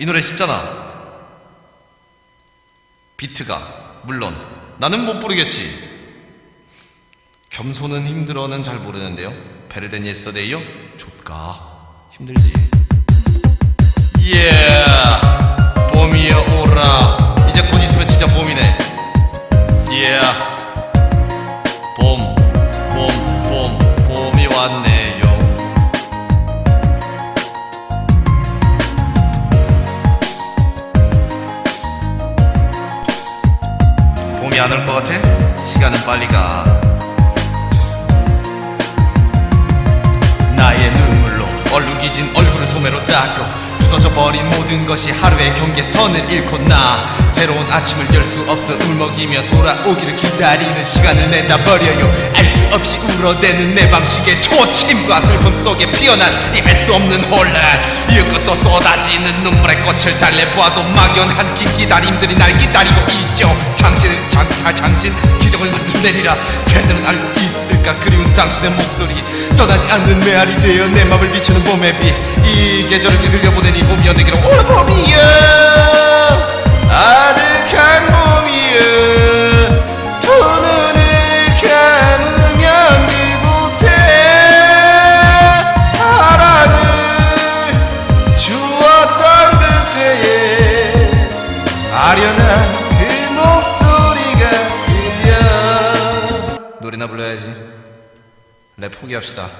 이 노래 쉽잖아. 비트가 물론 나는 못 부르겠지. 겸손은 힘들어는 잘 모르는데요. 베르덴 예스터데이요? 좁가 힘들지. 예, 봄이야 오라. 이제 곧 있으면 진짜 봄이네. 예, 봄, 봄, 봄, 봄이 왔네 요. 봄이 안 올 것 같아? 시간은 빨리 가. 닦고 부서져 버린 모든 것이 하루의 경계선을 잃고 나 새로운 아침을 열 수 없어 울먹이며 돌아오기를 기다리는 시간을 내다 버려요. 알 수 없이 울어대는 내 방식의 초침과 슬픔 속에 피어난 이길 수 없는 혼란. 이것도 쏟아지는 눈물의 꽃을 달래보아도 막연한 긴 기다림들이 날 기다리고 있죠. 당신은 장차 당신 기적을 만들어내리라. 새들은 알고 있 을까? 그리운 당신의 목소리. 떠나지 않는 메아리 되어 내 맘을 비추는 봄의 빛이 계절을 흘려보내니 봄이여 내게로 오라 봄이여. 아득한 봄이여. 두 눈을 감으면 그곳에 사랑을 주었던 그때에 아련한 노래나 불러야지. 랩 포기합시다